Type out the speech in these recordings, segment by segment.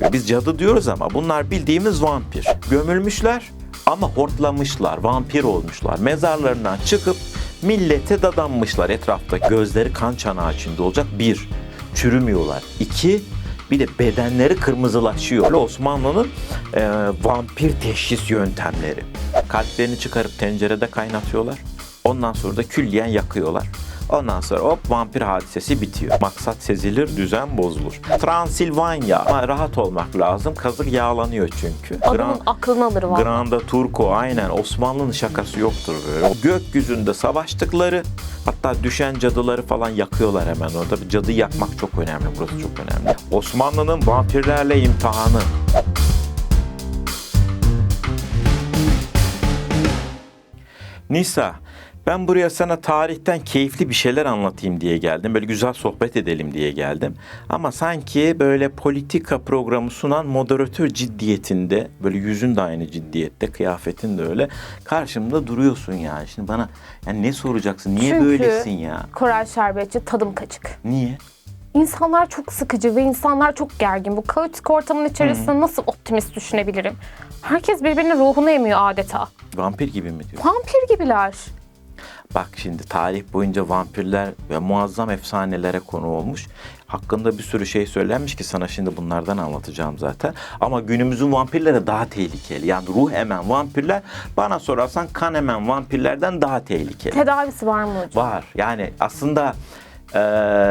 Biz cadı diyoruz ama bunlar bildiğimiz vampir. Gömülmüşler ama hortlamışlar, vampir olmuşlar. Mezarlarından çıkıp millete dadanmışlar etrafta. Gözleri kan çanağı içinde olacak. Bir, çürümüyorlar. İki, bir de bedenleri kırmızılaşıyor. Osmanlı'nın e, vampir teşhis yöntemleri. Kalplerini çıkarıp tencerede kaynatıyorlar. Ondan sonra da külliyen yakıyorlar. Ondan sonra hop vampir hadisesi bitiyor. Maksat sezilir, düzen bozulur. Transilvanya. Ama rahat olmak lazım. Kazık yağlanıyor çünkü. Adamın Gran- aklını alır valla. Granda Turco aynen Osmanlı'nın şakası yoktur böyle. Gökyüzünde savaştıkları hatta düşen cadıları falan yakıyorlar hemen orada. Cadı yakmak çok önemli. Burası çok önemli. Osmanlı'nın vampirlerle imtihanı. Nisa, ben buraya sana tarihten keyifli bir şeyler anlatayım diye geldim. Böyle güzel sohbet edelim diye geldim. Ama sanki böyle politika programı sunan moderatör ciddiyetinde, böyle yüzün de aynı ciddiyette, kıyafetin de öyle. Karşımda duruyorsun yani. Şimdi bana yani ne soracaksın? Niye Çünkü böylesin ya? Koray Şerbetçi tadım kaçık. Niye? İnsanlar çok sıkıcı ve insanlar çok gergin. Bu kaotik ortamın içerisinde nasıl optimist düşünebilirim? Herkes birbirinin ruhunu emiyor adeta. Vampir gibi mi diyor? Vampir gibiler. Bak şimdi tarih boyunca vampirler ve muazzam efsanelere konu olmuş. Hakkında bir sürü şey söylenmiş ki sana şimdi bunlardan anlatacağım zaten. Ama günümüzün vampirleri daha tehlikeli. Yani ruh emen vampirler bana sorarsan kan emen vampirlerden daha tehlikeli. Tedavisi var mı hocam? Var. Yani aslında e,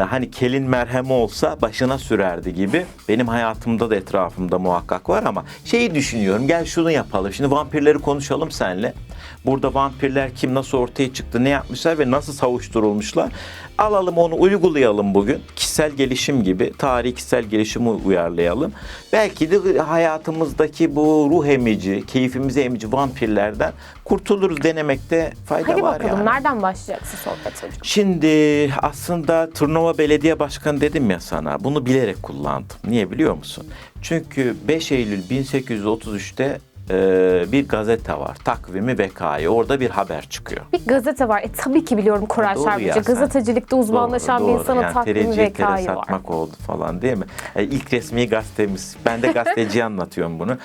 hani kelin merhemi olsa başına sürerdi gibi. Benim hayatımda da etrafımda muhakkak var ama şeyi düşünüyorum. Gel şunu yapalım. Şimdi vampirleri konuşalım senle. Burada vampirler kim nasıl ortaya çıktı, ne yapmışlar ve nasıl savuşturulmuşlar. Alalım onu uygulayalım bugün. Kişisel gelişim gibi tarihi kişisel gelişimi uyarlayalım. Belki de hayatımızdaki bu ruh emici, keyfimizi emici vampirlerden kurtuluruz denemekte fayda Hadi var bakalım yani. nereden başlayacaksın sohbet hocam? Şimdi aslında Turnova Belediye Başkanı dedim ya sana. Bunu bilerek kullandım. Niye biliyor musun? Çünkü 5 Eylül 1833'te e, bir gazete var. Takvimi Vekayı. Orada bir haber çıkıyor. Bir gazete var. E tabii ki biliyorum Koray Doğru ya Şerbetçi. sen- Gazetecilikte uzmanlaşan Doğru, bir doğru. insanın yani takvimi tere vekayı var. satmak oldu falan değil mi? E, ilk resmi gazetemiz. Ben de gazeteciye anlatıyorum bunu.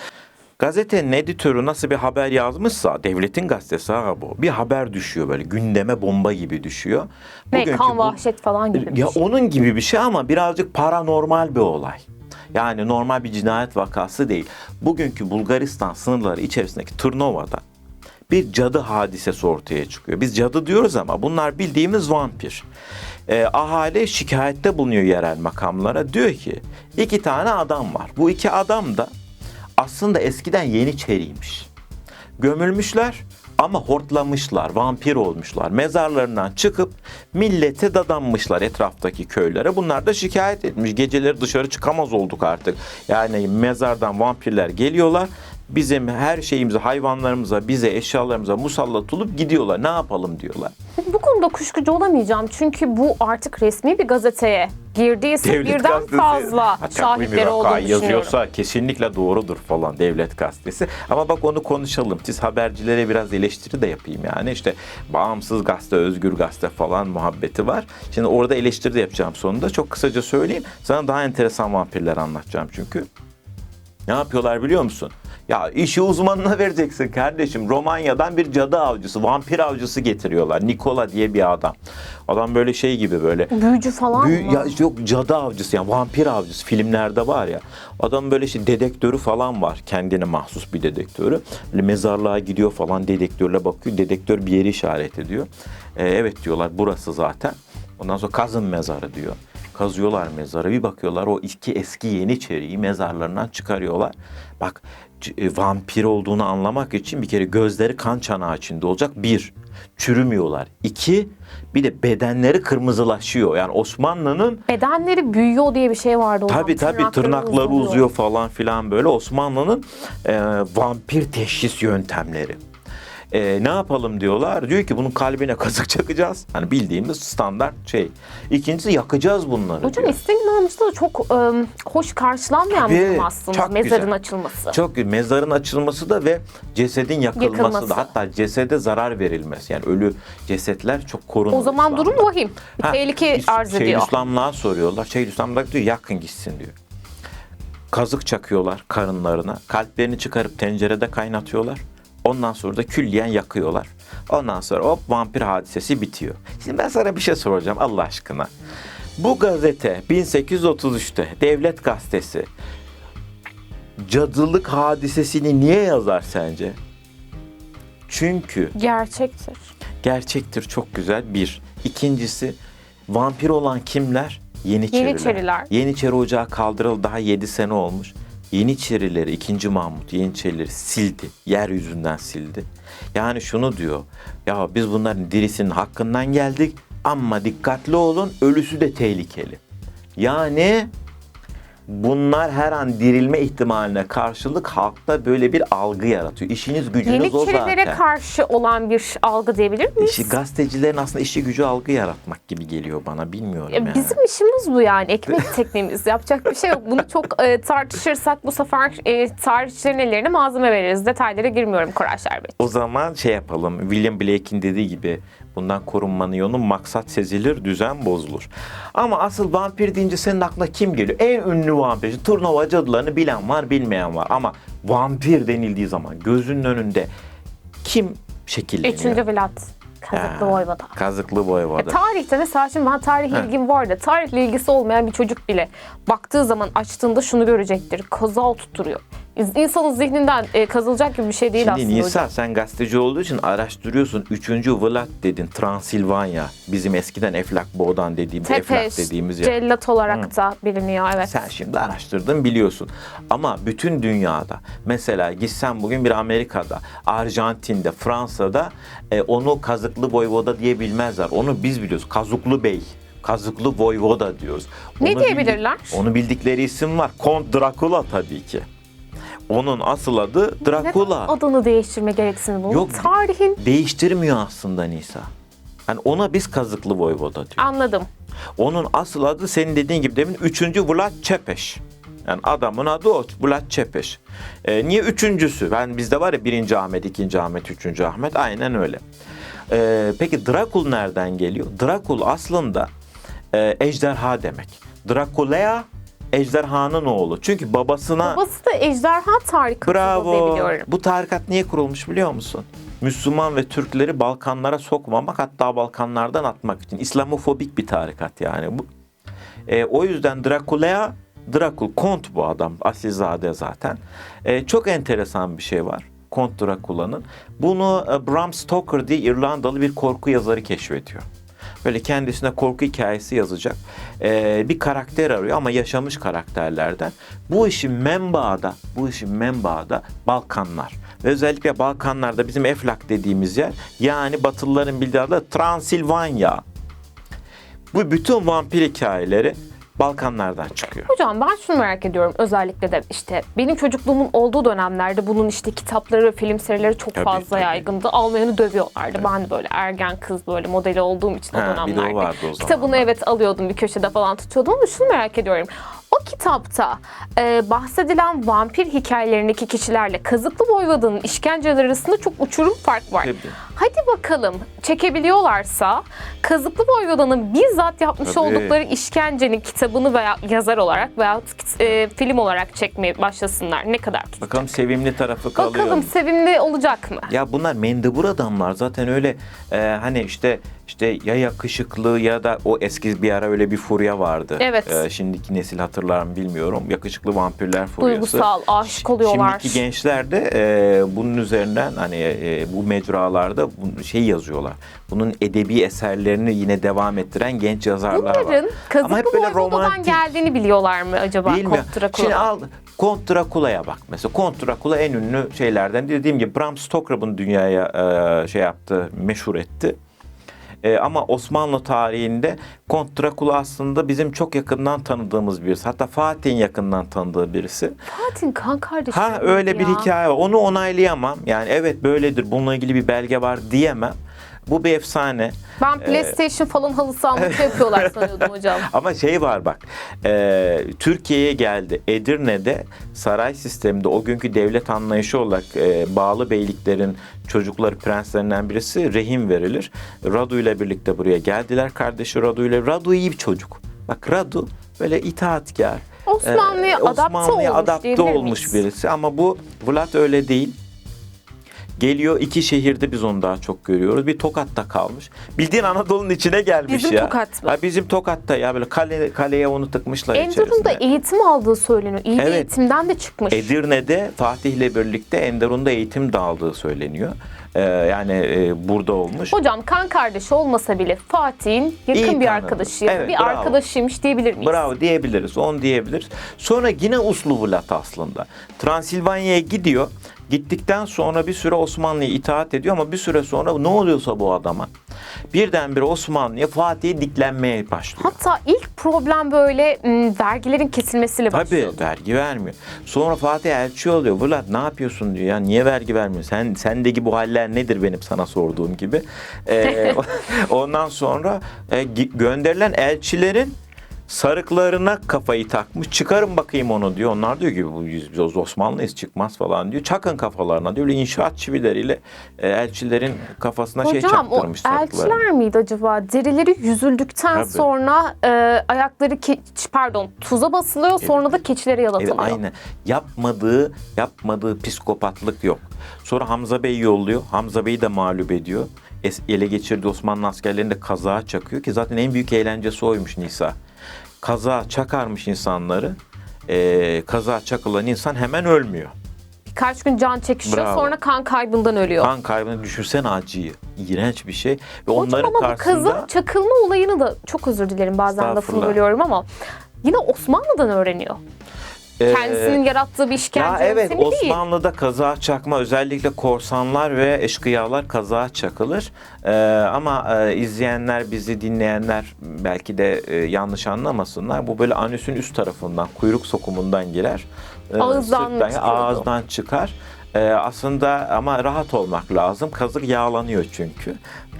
Gazetenin editörü nasıl bir haber yazmışsa, devletin gazetesi ha bu. Bir haber düşüyor böyle gündeme bomba gibi düşüyor. Ne Bugünkü kan bu- vahşet falan gibi bir Ya şey. onun gibi bir şey ama birazcık paranormal bir olay. Yani normal bir cinayet vakası değil. Bugünkü Bulgaristan sınırları içerisindeki Tırnova'da bir cadı hadisesi ortaya çıkıyor. Biz cadı diyoruz ama bunlar bildiğimiz vampir. Ee, ahali şikayette bulunuyor yerel makamlara. Diyor ki iki tane adam var. Bu iki adam da aslında eskiden Yeniçeriymiş gömülmüşler ama hortlamışlar, vampir olmuşlar. Mezarlarından çıkıp millete dadanmışlar etraftaki köylere. Bunlar da şikayet etmiş. Geceleri dışarı çıkamaz olduk artık. Yani mezardan vampirler geliyorlar. Bizim her şeyimize, hayvanlarımıza, bize, eşyalarımıza musallat olup gidiyorlar. Ne yapalım diyorlar. Bu konuda kuşkucu olamayacağım. Çünkü bu artık resmi bir gazeteye girdiyse birden gazetesi, fazla ha, takvimi şahitleri olduğunu vakayı düşünüyorum. yazıyorsa kesinlikle doğrudur falan devlet gazetesi. Ama bak onu konuşalım. Siz habercilere biraz eleştiri de yapayım yani. işte bağımsız gazete, özgür gazete falan muhabbeti var. Şimdi orada eleştiri de yapacağım sonunda. Çok kısaca söyleyeyim. Sana daha enteresan vampirler anlatacağım çünkü. Ne yapıyorlar biliyor musun? Ya işi uzmanına vereceksin kardeşim. Romanya'dan bir cadı avcısı, vampir avcısı getiriyorlar. Nikola diye bir adam. Adam böyle şey gibi böyle Büyücü falan Büyü- mı? ya yok cadı avcısı yani vampir avcısı filmlerde var ya. Adam böyle şey dedektörü falan var. Kendine mahsus bir dedektörü. Böyle mezarlığa gidiyor falan dedektörle bakıyor. Dedektör bir yeri işaret ediyor. Ee, evet diyorlar burası zaten. Ondan sonra kazın mezarı diyor. Kazıyorlar mezarı. Bir bakıyorlar o iki eski yeniçeriyi mezarlarından çıkarıyorlar. Bak e, vampir olduğunu anlamak için bir kere gözleri kan çanağı içinde olacak. Bir, çürümüyorlar. İki, bir de bedenleri kırmızılaşıyor. Yani Osmanlı'nın Bedenleri büyüyor diye bir şey vardı. Tabii tabii tırnakları uzuyor falan filan böyle Osmanlı'nın e, vampir teşhis yöntemleri. E, ne yapalım diyorlar. Diyor ki bunun kalbine kazık çakacağız. Hani bildiğimiz standart şey. İkincisi yakacağız bunları Hocam diyor. İslam İnanmış'ta da çok ım, hoş karşılanmayan bir Tabii, durum aslında. çok Mezarın güzel. açılması. Çok mezarın açılması da ve cesedin yakılması, Yakılması. da hatta cesede zarar verilmesi. Yani ölü cesetler çok korunur. o zaman İslam'da. durum vahim. Bir Ha, tehlike İs- arz ediyor. Şeyhülislamlığa soruyorlar. Şeyhülislam da diyor yakın gitsin diyor. kazık çakıyorlar karınlarına. Kalplerini çıkarıp tencerede kaynatıyorlar. Ondan sonra da külliyen yakıyorlar. Ondan sonra hop vampir hadisesi bitiyor. Şimdi ben sana bir şey soracağım Allah aşkına. Bu gazete 1833'te Devlet Gazetesi cadılık hadisesini niye yazar sence? Çünkü Gerçektir. gerçektir çok güzel bir. İkincisi vampir olan kimler? Yeniçeriler. Yeniçeriler. Yeniçeri Ocağı kaldırıldı daha 7 sene olmuş. Yeniçerileri 2. Mahmut Yeniçerileri sildi. Yeryüzünden sildi. Yani şunu diyor. Ya biz bunların dirisinin hakkından geldik ama dikkatli olun ölüsü de tehlikeli. Yani bunlar her an dirilme ihtimaline karşılık halkta böyle bir algı yaratıyor. İşiniz gücünüz o Yeniçerilere zaten. karşı olan bir algı diyebilir miyiz? İşi, gazetecilerin aslında işi gücü algı yaratmak gibi geliyor bana bilmiyorum Ya yani. Bizim işimiz bu yani ekmek teknemiz yapacak bir şey yok. Bunu çok e, tartışırsak bu sefer e, tarihçilerin ellerine malzeme veririz. Detaylara girmiyorum Koray Şerbet. O zaman şey yapalım. William Blake'in dediği gibi bundan korunmanın yolu maksat sezilir, düzen bozulur. Ama asıl vampir deyince senin aklına kim geliyor? En ünlü vampir. Turnuva cadılarını bilen var, bilmeyen var. Ama vampir denildiği zaman gözünün önünde kim şekilleniyor? Üçüncü Vlad. Kazıklı Ha, Voyvoda. Kazıklı Voyvoda. Tarihte mesela şimdi ben tarih He. ilgim var da tarihle ilgisi olmayan bir çocuk bile baktığı zaman açtığında şunu görecektir. Kozal tutturuyor. İnsanın zihninden e, kazılacak gibi bir şey değil Şimdi aslında Nisa hocam. sen gazeteci olduğu için araştırıyorsun. Üçüncü Vlad dedin. Transilvanya. Bizim eskiden Eflak Boğdan dediğimiz, Eflak Tepes, dediğimiz yer. cellat olarak da biliniyor evet. Sen şimdi araştırdın biliyorsun. Ama bütün dünyada mesela gitsen bugün bir Amerika'da, Arjantin'de, Fransa'da e, onu kazıklı voyvoda diye bilmezler. Onu biz biliyoruz. Kazuklu Bey. Kazıklı voyvoda diyoruz. Ne Onu diyebilirler? onu bildikleri isim var. Kont Dracula tabii ki. Onun asıl adı Dracula. Neden adını değiştirme gereksinimi bu? Yok. Tarihin Değiştirmiyor aslında Nisa. Yani ona biz kazıklı voyvoda diyoruz. anladım. Onun asıl adı senin dediğin gibi demin 3. Vlad Çepeş. Yani adamın adı o Vlad Çepeş. Ee, niye üçüncüsü? Ben bizde var ya birinci Ahmet, ikinci Ahmet, üçüncü Ahmet. Aynen öyle. Ee, peki Drakul nereden geliyor? Drakul aslında e, ejderha demek. Drakulea ejderhanın oğlu. Çünkü babasına Babası da ejderha tarikatı Bravo. biliyorum. Bu tarikat niye kurulmuş biliyor musun? Müslüman ve Türkleri Balkanlara sokmamak hatta Balkanlardan atmak için. İslamofobik bir tarikat yani bu. E, o yüzden Drakulea, Drakul, Kont bu adam. Asilzade zaten. E, çok enteresan bir şey var. Kont Drakula'nın. Bunu e, Bram Stoker diye İrlandalı bir korku yazarı keşfediyor. Böyle kendisine korku hikayesi yazacak e, bir karakter arıyor ama yaşamış karakterlerden. Bu işin menbaı da, bu işin menbaı da Balkanlar. Ve özellikle Balkanlarda bizim Eflak dediğimiz yer yani Batılıların bildiği adı Transilvanya. Bu bütün vampir hikayeleri Balkanlardan çıkıyor. Hocam ben şunu merak ediyorum özellikle de işte benim çocukluğumun olduğu dönemlerde bunun işte kitapları ve film serileri çok Tabii, fazla tabii. yaygındı. Almayanı dövüyorlardı. Ben de böyle ergen kız böyle modeli olduğum için o Ha, bir de o dönemlerde. vardı o Kitabını zamanlar. evet alıyordum bir köşede falan tutuyordum ama şunu merak ediyorum. O kitapta e, bahsedilen vampir hikayelerindeki kişilerle Kazıklı Voyvoda'nın işkenceleri arasında çok uçurum fark var. Tabii. Hadi bakalım çekebiliyorlarsa Kazıklı Voyvoda'nın bizzat yapmış Tabii. oldukları işkencenin kitabını veya yazar olarak veya e, film olarak çekmeye başlasınlar. Ne kadar tutacak? Bakalım sevimli tarafı kalıyor. Bakalım sevimli olacak mı? Ya bunlar mendebur adamlar zaten öyle e, hani işte işte ya yakışıklı ya da o eski bir ara öyle bir furya vardı. Evet. E, şimdiki nesil hatırlar mı bilmiyorum. Yakışıklı vampirler furyası. Duygusal, aşık oluyorlar. Şimdiki gençler de e, bunun üzerinden hani e, bu mecralarda şey yazıyorlar. Bunun edebi eserlerini yine devam ettiren genç yazarlar var. Bunların Ama hep Kazıklı böyle Voyvoda'dan geldiğini biliyorlar mı acaba? Bilmiyorum. Şimdi al Kont Drakula'ya bak mesela. Kont Drakula en ünlü şeylerden. Dediğim gibi Bram Stoker bunu dünyaya e, şey yaptı, meşhur etti. E, ama Osmanlı tarihinde Kont Drakula aslında bizim çok yakından tanıdığımız birisi. Hatta Fatih'in yakından tanıdığı birisi. Fatih'in kan kardeşi. Ha öyle bir ya? hikaye var. Onu onaylayamam. Yani evet böyledir. Bununla ilgili bir belge var diyemem. Bu bir efsane. Ben PlayStation falan halısı almak şey yapıyorlar sanıyordum hocam. Ama şey var bak, e, Türkiye'ye geldi. Edirne'de saray sisteminde o günkü devlet anlayışı olarak e, bağlı beyliklerin çocukları prenslerinden birisi rehin verilir. Radu ile birlikte buraya geldiler kardeşi Radu ile. Radu iyi bir çocuk. Bak Radu böyle itaatkar. Osmanlı'ya Ee, adapte Osmanlı'ya olmuş adapte olmuş birisi ama bu Vlad öyle değil. Geliyor iki şehirde biz onu daha çok görüyoruz. Bir Tokat'ta kalmış. Bildiğin Anadolu'nun içine gelmiş Bizim ya. Tokat mı? Ha, bizim Tokat'ta ya böyle kale, kaleye onu tıkmışlar Enderun'da içerisine. eğitim aldığı söyleniyor. İyi Evet. eğitimden de çıkmış. Edirne'de Fatih ile birlikte Enderun'da eğitim de aldığı söyleniyor. Ee, yani e, burada olmuş. Hocam kan kardeşi olmasa bile Fatih'in yakın İyi bir tanıdım. arkadaşı Evet, bir bravo. arkadaşıymış diyebilir miyiz? Bravo diyebiliriz. On diyebiliriz. Sonra yine uslu Vlad aslında. Transilvanya'ya gidiyor. Gittikten sonra bir süre Osmanlı'ya itaat ediyor ama bir süre sonra ne oluyorsa bu adama birdenbire Osmanlı'ya Fatih'e diklenmeye başlıyor. Hatta ilk problem böyle m, vergilerin kesilmesiyle Tabii başlıyor. vergi vermiyor. Sonra Fatih elçi oluyor. Vlad ne yapıyorsun diyor ya niye vergi vermiyorsun? Sen sendeki bu haller nedir benim sana sorduğum gibi. Ee, ondan sonra e, gönderilen elçilerin sarıklarına kafayı takmış. Çıkarın bakayım onu diyor. Onlar diyor ki bu biz Osmanlıyız çıkmaz falan diyor. Çakın kafalarına diyor. Öyle inşaat çivileriyle e, elçilerin kafasına şey Hocam o çaktırmış sarıkları. elçiler miydi acaba? Derileri yüzüldükten Tabii. sonra e, ayakları ke- pardon tuza basılıyor sonra da keçilere Evet, yalatılıyor. aynen. Yapmadığı, yapmadığı psikopatlık yok. Sonra Hamza Bey yolluyor. Hamza Bey'i de mağlup ediyor. Es- ele geçirdiği Osmanlı askerlerini de kazağa çakıyor ki zaten en büyük eğlencesi oymuş Nisa. Kazağa çakarmış insanları. Ee, kazağa çakılan insan hemen ölmüyor. Birkaç gün can çekişiyor Bravo. sonra kan kaybından ölüyor. Kan kaybını düşünsene acıyı. İğrenç bir şey. Ve Hocam onların ama bu karşısında... kazı çakılma olayını da çok özür dilerim bazen lafını bölüyorum ama yine Osmanlı'dan öğreniyor. Ee, Kendisinin yarattığı bir işkence Ya evet yöntemi değil. Osmanlı'da kaza çakma özellikle korsanlar ve eşkıyalar kaza çakılır. Ee, ama e, izleyenler bizi dinleyenler belki de e, yanlış anlamasınlar. Bu böyle anüsün üst tarafından kuyruk sokumundan girer. Ee, Ağızdan sırttan-? Ağızdan çıkar. Ee, aslında ama rahat olmak lazım. Kazık yağlanıyor çünkü.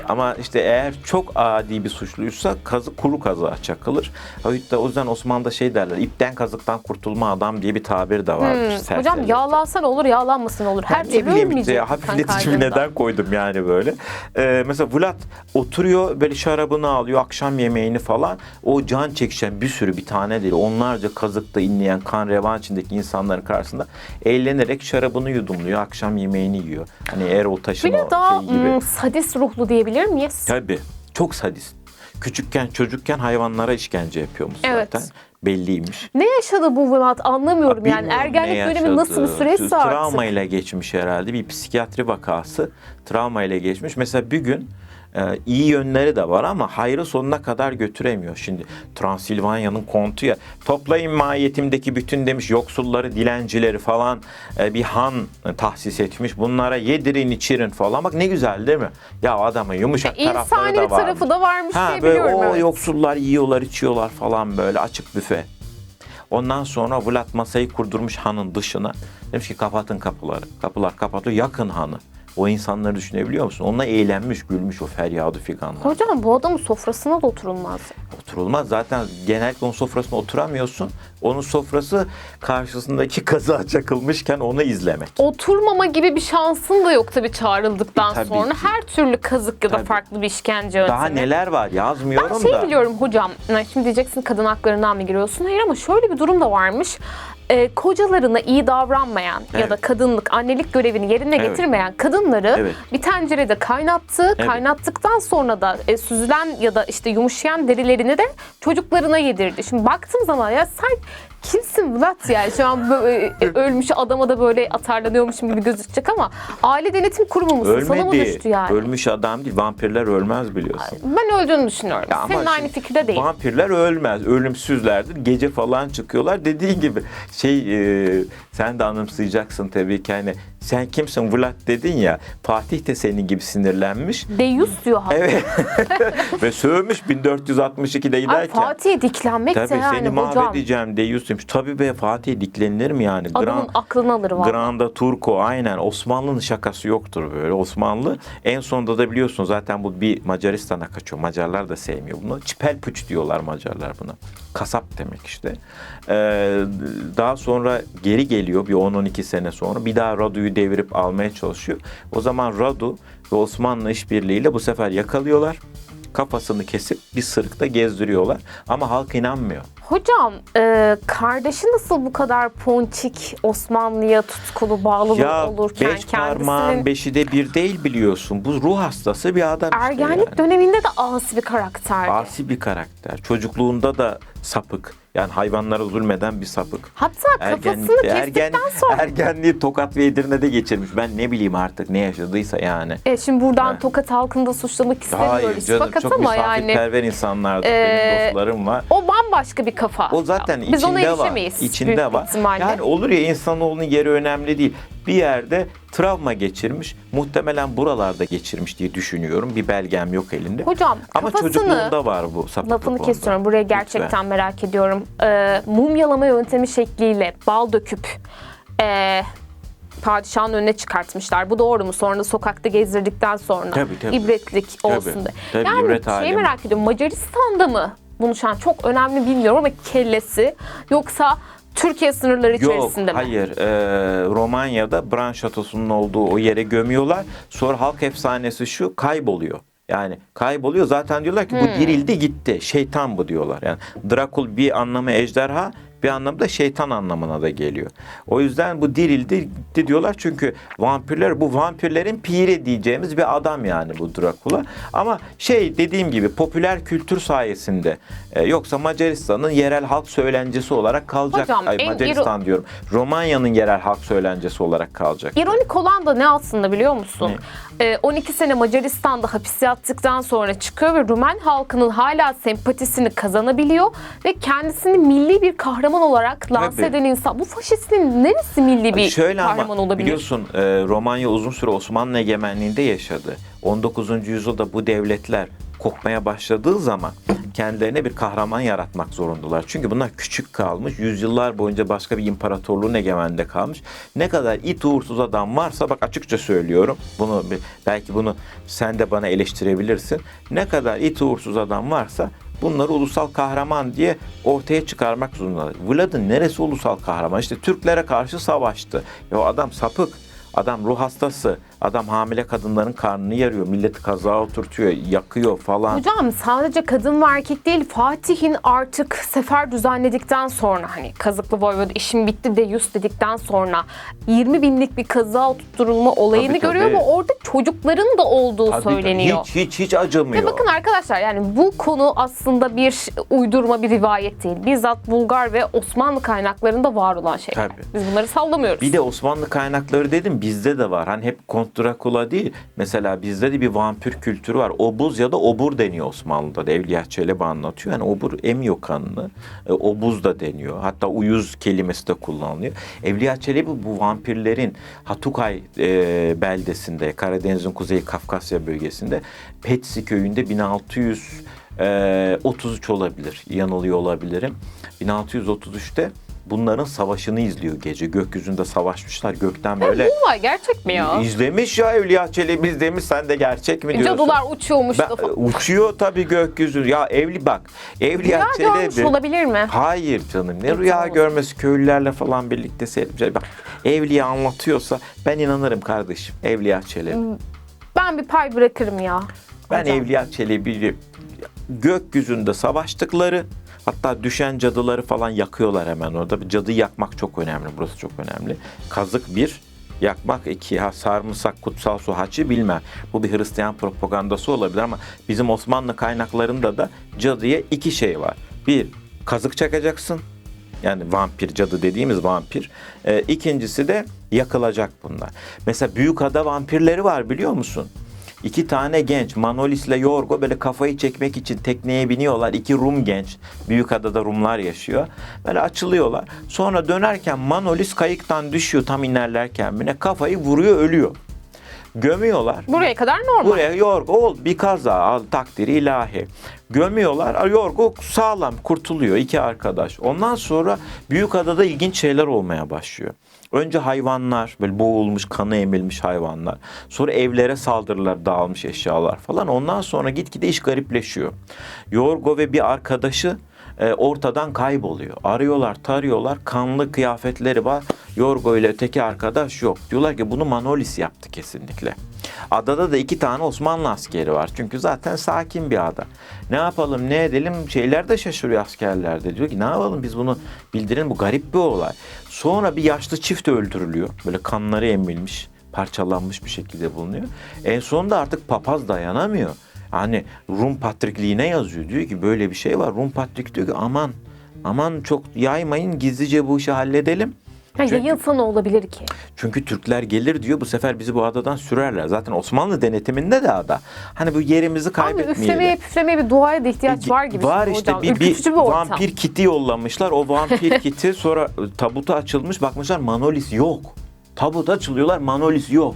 Ama işte eğer çok adi bir suçluysa kazık kuru kazığa çakılır. Hatta o yüzden Osmanlı'da şey derler. ipten kazıktan kurtulma adam diye bir tabir de vardır. Hmm. Hocam yağlansan olur yağlanmasın olur. Her türlü ne bileyim işte ölmeyecek kan hafifletici bir neden koydum yani böyle. Ee, mesela Vlad oturuyor böyle şarabını alıyor akşam yemeğini falan. O can çekişen bir sürü bir tane değil onlarca kazıkta inleyen kan revan içindeki insanların karşısında eğlenerek şarabını yudumluyor akşam yemeğini yiyor. Hani Erol Taş'ın o şey gibi. hmm, sadist ruhlu diyebilir miyiz? Tabii çok sadist. Küçükken çocukken hayvanlara işkence yapıyormuş Evet. zaten. Belliymiş. Ne yaşadı bu Vlad anlamıyorum yani. Bilmiyorum Ergenlik ne dönemi nasıl bir süreçse Tra- artık. Travma ile geçmiş herhalde. Bir psikiyatri vakası travma ile geçmiş. Mesela bir gün e, iyi yönleri de var ama hayrı sonuna kadar götüremiyor. Şimdi Transilvanya'nın kontu ya toplayın mahiyetimdeki bütün demiş yoksulları, dilencileri falan e, bir han e, tahsis etmiş. Bunlara yedirin içirin falan. Bak ne güzel değil mi? Ya adamın yumuşak tarafları İnsani da var. tarafı da varmış Ha diye böyle biliyorum. o evet. yoksullar yiyorlar içiyorlar falan böyle açık büfe. Ondan sonra Vlad masayı kurdurmuş hanın dışına. Demiş ki kapatın kapıları. Kapılar kapatıyor yakın hanı. O insanları düşünebiliyor musun? Onunla eğlenmiş, gülmüş o feryadı figanlar. Hocam bu adamın sofrasına da oturulmaz. Oturulmaz. Zaten genellikle onun sofrasına oturamıyorsun. Onun sofrası karşısındaki kaza çakılmışken onu izlemek. Oturmama gibi bir şansın da yok tabii çağrıldıktan E, tabii sonra. ki. Her türlü kazık ya da Tabii. farklı bir işkence yöntemi. Daha neler var yazmıyorum Ben şey da. biliyorum hocam, yani şimdi diyeceksin kadın haklarından mı giriyorsun? Hayır ama şöyle bir durum da varmış. Ee, kocalarına iyi davranmayan ya Evet. da kadınlık, annelik görevini yerine Evet. getirmeyen kadınları Evet. bir tencerede kaynattı. Evet. Kaynattıktan sonra da e, süzülen ya da işte yumuşayan derilerini de çocuklarına yedirdi. Şimdi baktığım zaman ya sen kimsin Vlad yani şu an böyle, e, ölmüş adama da böyle atarlanıyormuşum gibi gözükecek ama aile denetim kurumu musun? Sana mı Ölmedi. düştü yani? Ölmüş adam değil. Vampirler ölmez biliyorsun. Ben öldüğünü düşünüyorum. Ya Senin aynı fikirde değil. Vampirler ölmez, ölümsüzlerdir. Gece falan çıkıyorlar. Dediğin gibi şey e, sen de anımsayacaksın tabii ki hani sen kimsin Vlad dedin ya Fatih de senin gibi sinirlenmiş. Deyus diyor hatta. Evet. Ve sövmüş 1462'de Ay giderken. Fatih'e diklenmek de Tabii yani seni hocam. mahvedeceğim Deyus demiş. Tabii be Fatih diklenilir mi yani? Adamın aklını alır valla. Granda Turco aynen Osmanlı'nın şakası yoktur böyle Osmanlı. En sonunda da biliyorsun zaten bu bir Macaristan'a kaçıyor. Macarlar da sevmiyor bunu. Çipelpuç diyorlar Macarlar buna. Kasap demek işte. Ee, daha sonra geri geliyor bir 10-12 sene sonra. Bir daha Radu'yu devirip almaya çalışıyor. O zaman Radu ve Osmanlı işbirliğiyle bu sefer yakalıyorlar. Kafasını kesip bir sırıkta gezdiriyorlar. Ama halk inanmıyor. Hocam e, kardeşi nasıl bu kadar ponçik Osmanlı'ya tutkulu bağlı Ya olurken beş parmağın beşi de bir değil biliyorsun. Bu ruh hastası bir adam işte ergenlik yani. döneminde de asi bir karakterdi. Asi bir karakter. Çocukluğunda da sapık. Yani hayvanlara zulmeden bir sapık. Hatta kafasını Ergenlikte, kestikten ergen, sonra ergenliği Tokat ve Edirne'de geçirmiş. Ben ne bileyim artık ne yaşadıysa yani. E, şimdi buradan Evet. Tokat halkını da suçlamak istemiyoruz. Hayır canım Fakat çok ama yani misafirperver insanlardı. Ee, Benim dostlarım var. o bambaşka bir kafa. O zaten Biz ona içinde var. erişemeyiz İçinde var. ihtimalle. Yani olur ya insanoğlunun yeri önemli değil. Bir yerde travma geçirmiş. Muhtemelen buralarda geçirmiş diye düşünüyorum. Bir belgem yok elinde. Hocam Ama kafasını çocukluğunda var bu sapıklık Lafını onda. kesiyorum. Buraya gerçekten merak ediyorum. Ee, mumyalama yöntemi şekliyle bal döküp ee, padişahın önüne çıkartmışlar. Bu doğru mu? Sonra sokakta gezdirdikten sonra Tabii, tabii. ibretlik Tabii, olsun diye. tabii, yani ibret şeyi alemi. merak ediyorum. Macaristan'da mı? Bunu şu an çok önemli bilmiyorum ama kellesi yoksa Türkiye sınırları Yok, içerisinde mi? hayır. Ee, Romanya'da Bran Şatosu'nun olduğu o yere gömüyorlar. Sonra halk efsanesi şu kayboluyor. Yani kayboluyor. Zaten diyorlar ki bu Hmm. dirildi gitti. Şeytan bu diyorlar. Yani Drakul bir anlamı ejderha, bir anlamı da şeytan anlamına da geliyor. O yüzden bu dirildi diyorlar. Çünkü vampirler bu vampirlerin piri diyeceğimiz bir adam yani bu Drakula. Ama şey dediğim gibi popüler kültür sayesinde e, yoksa Macaristan'ın yerel halk söylencesi olarak kalacak. Hocam, Ay, Macaristan diyorum. Romanya'nın yerel halk söylencesi olarak kalacak. İronik olan da ne aslında biliyor musun? Ee, 12 sene Macaristan'da hapis yattıktan sonra çıkıyor ve Rumen halkının hala sempatisini kazanabiliyor ve kendisini milli bir kahraman olarak lanse Tabii. eden insan. Bu faşistin neresi milli bir Şöyle kahraman ama olabilir? biliyorsun e, Romanya uzun süre Osmanlı egemenliğinde yaşadı. 19. yüzyılda bu devletler kopmaya başladığı zaman kendilerine bir kahraman yaratmak zorundalar. Çünkü bunlar küçük kalmış. Yüzyıllar boyunca başka bir imparatorluğun egemenliğinde kalmış. Ne kadar it uğursuz adam varsa bak açıkça söylüyorum. Bunu belki bunu sen de bana eleştirebilirsin. Ne kadar it uğursuz adam varsa bunları ulusal kahraman diye ortaya çıkarmak zorundalar. Vlad'ın neresi ulusal kahraman? İşte Türklere karşı savaştı. Ya o adam sapık. Adam ruh hastası. Adam hamile kadınların karnını yarıyor. Milleti kazağa oturtuyor, yakıyor falan. Hocam sadece kadın ve erkek değil Fatih'in artık sefer düzenledikten sonra hani kazıklı voyvoda işim bitti de yüz dedikten sonra 20 binlik bir kaza tutturulma olayını Tabii, tabii. görüyor ve orada çocukların da olduğu Tabii, söyleniyor. Hiç hiç hiç acımıyor. Ve bakın arkadaşlar yani bu konu aslında bir uydurma bir rivayet değil. Bizzat Bulgar ve Osmanlı kaynaklarında var olan şeyler. Tabii. Biz bunları sallamıyoruz. Bir de Osmanlı kaynakları dedim bizde de var. Hani hep Kont Drakula değil. Mesela bizde de bir vampir kültürü var. Obuz ya da obur deniyor Osmanlı'da da. Evliya Çelebi anlatıyor. Yani obur emiyor kanını. E, obuz da deniyor. Hatta uyuz kelimesi de kullanılıyor. Evliya Çelebi bu vampirlerin Hatukay e, beldesinde, Karadeniz'in kuzeyi Kafkasya bölgesinde Petsi köyünde 1600 e, 33 olabilir. Yanılıyor olabilirim. 1633'te bunların savaşını izliyor gece. Gökyüzünde savaşmışlar. Gökten böyle Bu var gerçek mi ya? izlemiş ya Evliya Çelebi izlemiş. Sen de gerçek mi diyorsun? Cadılar uçuyormuş Ben- da falan. uçuyor tabii gökyüzü. Ya evli bak. Evliya Rüya görmüş Çelebi. olabilir mi? Hayır canım. Ne E, rüya tamam. görmesi köylülerle falan birlikte seyretmiş. Bak Evliya anlatıyorsa ben inanırım kardeşim. Evliya Çelebi. Ben bir pay bırakırım ya. Ben hocam. Evliya Çelebi'yi gökyüzünde savaştıkları hatta düşen cadıları falan yakıyorlar hemen orada. Cadı yakmak çok önemli. Burası çok önemli. Kazık bir, yakmak iki. Ha sarımsak, kutsal su haçı bilmem. Bu bir Hristiyan propagandası olabilir ama bizim Osmanlı kaynaklarında da cadıya iki şey var. Bir, kazık çakacaksın. Yani vampir cadı dediğimiz vampir. Ee, ikincisi de yakılacak bunlar. Mesela Büyükada vampirleri var biliyor musun? İki tane genç Manolis ile Yorgo böyle kafayı çekmek için tekneye biniyorlar. İki Rum genç. Büyükada'da Rumlar yaşıyor. Böyle açılıyorlar. Sonra dönerken Manolis kayıktan düşüyor tam inerlerken bile kafayı vuruyor ölüyor. Gömüyorlar. Buraya kadar normal. Buraya Yorgo ol bir kaza al takdiri ilahi. Gömüyorlar. Yorgo sağlam kurtuluyor iki arkadaş. Ondan sonra Büyükada'da ilginç şeyler olmaya başlıyor. Önce hayvanlar, böyle boğulmuş, kanı emilmiş hayvanlar. Sonra evlere saldırılar, dağılmış eşyalar falan. Ondan sonra gitgide iş garipleşiyor. Yorgo ve bir arkadaşı e, ortadan kayboluyor. Arıyorlar, tarıyorlar. Kanlı kıyafetleri var. Yorgo ile öteki arkadaş yok. Diyorlar ki bunu Manolis yaptı kesinlikle. Adada da iki tane Osmanlı askeri var. Çünkü zaten sakin bir ada. Ne yapalım ne edelim şeyler de şaşırıyor askerler de. Diyor ki ne yapalım biz bunu bildirelim bu garip bir olay. Sonra bir yaşlı çift öldürülüyor. Böyle kanları emilmiş parçalanmış bir şekilde bulunuyor. En sonunda artık papaz dayanamıyor. Hani Rum patrikliğine yazıyor. Diyor ki böyle bir şey var. Rum patrik diyor ki aman aman çok yaymayın gizlice bu işi halledelim. Ya Çünkü- yayılsa ne olabilir ki? çünkü Türkler gelir diyor bu sefer bizi bu adadan sürerler. Zaten Osmanlı denetiminde de ada. Hani bu yerimizi kaybetmeyelim. üflemeye püflemeye bir duaya da ihtiyaç var gibi. Var işte hocam. bir, bir, bir ortam. vampir kiti yollamışlar. O vampir kiti sonra tabutu açılmış bakmışlar Manolis yok. Tabut açılıyorlar Manolis yok.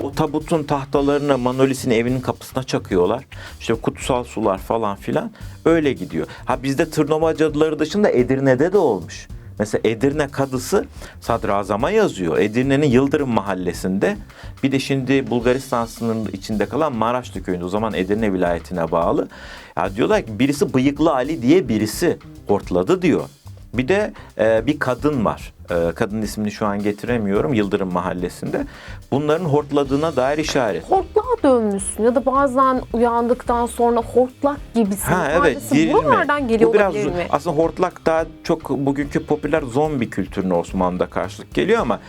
O tabutun tahtalarını Manolis'in evinin kapısına çakıyorlar. İşte kutsal sular falan filan öyle gidiyor. Ha bizde Tırnova cadıları dışında Edirne'de de olmuş. Mesela Edirne kadısı sadrazama yazıyor. Edirne'nin Yıldırım mahallesinde. Bir de şimdi Bulgaristan sınırının içinde kalan Maraşlı köyünde o zaman Edirne vilayetine bağlı. Ya diyorlar ki birisi Bıyıklı Ali diye birisi hortladı diyor. Bir de e, bir kadın var. E, kadının ismini şu an getiremiyorum. Yıldırım mahallesinde. Bunların hortladığına dair işaret. Hortlağa dönmüşsün ya da bazen uyandıktan sonra hortlak gibisin. Ha evet. Buralardan geliyor Bu biraz olabilir mi? aslında hortlak daha çok bugünkü popüler zombi kültürüne Osmanlı'da karşılık geliyor ama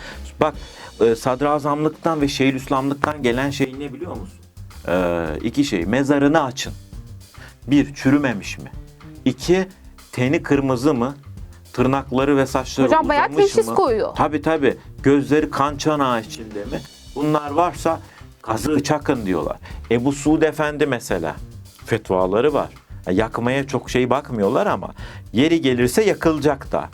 bak e, sadrazamlıktan ve Şeyhülislamlıktan gelen şey ne biliyor musun? E, iki şey. Mezarını açın. Bir, çürümemiş mi? İki, teni kırmızı mı? Tırnakları ve saçları Hocam bayağı uzamış teşhis mı? koyuyor. Tabii tabii. Gözleri kan çanağı içinde mi? Bunlar varsa kazığı çakın diyorlar. Ebu Suud Efendi mesela fetvaları var. Ya Yakmaya çok şey bakmıyorlar ama yeri gelirse yakılacak da.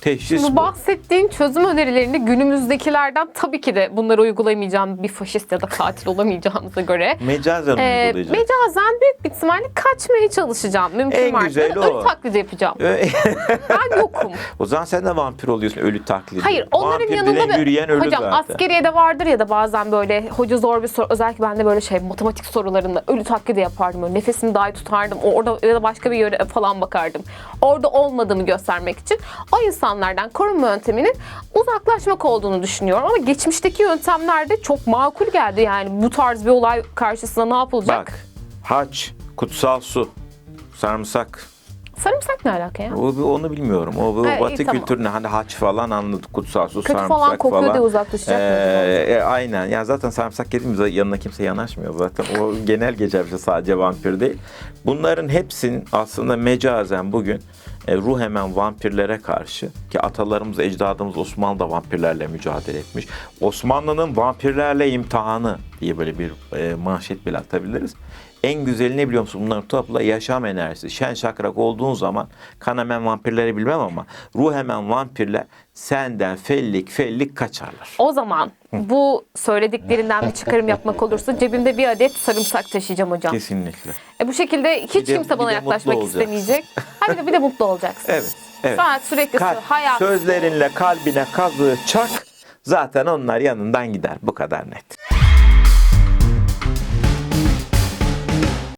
Teşhis Bu bu. bahsettiğin çözüm önerilerini günümüzdekilerden tabii ki de bunları uygulayamayacağım bir faşist ya da katil olamayacağımıza göre Mecazen e, uygulayacak. mecazen büyük bir ihtimalle kaçmaya çalışacağım. Mümkün En varsa güzeli da o. ölü taklidi yapacağım. Ben yokum. o zaman sen de vampir oluyorsun ölü taklidi. Hayır onların Vampir yanında bir... yürüyen ölü Hocam zaten. askeriyede vardır ya da bazen böyle hoca zor bir soru. Özellikle ben de böyle şey matematik sorularında ölü taklidi yapardım. Böyle nefesimi dahi tutardım. Orada ya da başka bir yere falan bakardım. Orada olmadığımı göstermek için. O insanlardan korunma yönteminin uzaklaşmak olduğunu düşünüyorum. Ama geçmişteki yöntemler de çok makul geldi. Yani bu tarz bir olay karşısında ne yapılacak? Bak haç, kutsal su, sarımsak. Sarımsak ne alaka ya? O, onu bilmiyorum. O bu Ha, iyi, batı tamam. kültürüne hani haç falan anladık. Kutsal su, Kötü sarımsak falan kokuyor diye uzaklaşacak? Ee, e, aynen. Ya zaten sarımsak yediğimizde yanına kimse yanaşmıyor zaten. O genel geçer bir şey sadece vampir değil. Bunların hepsinin aslında mecazen bugün e, ruh hemen vampirlere karşı ki atalarımız, ecdadımız Osmanlı da vampirlerle mücadele etmiş. Osmanlı'nın vampirlerle imtihanı diye böyle bir e, manşet bile atabiliriz. En güzeli ne biliyor musun? Bunların topla yaşam enerjisi. Şen şakrak olduğun zaman kan hemen vampirleri bilmem ama ruh hemen vampirler senden fellik fellik kaçarlar. O zaman bu söylediklerinden bir çıkarım yapmak olursa cebimde bir adet sarımsak taşıyacağım hocam. Kesinlikle. E bu şekilde hiç Bir de- kimse bana bir de mutlu yaklaşmak olacaksın. istemeyecek. Ha bir de, bir de mutlu olacaksın. Evet. Evet. Saat sürekli Kalp, hayat. sözlerinle kalbine kazığı çak. Zaten onlar yanından gider. Bu kadar net.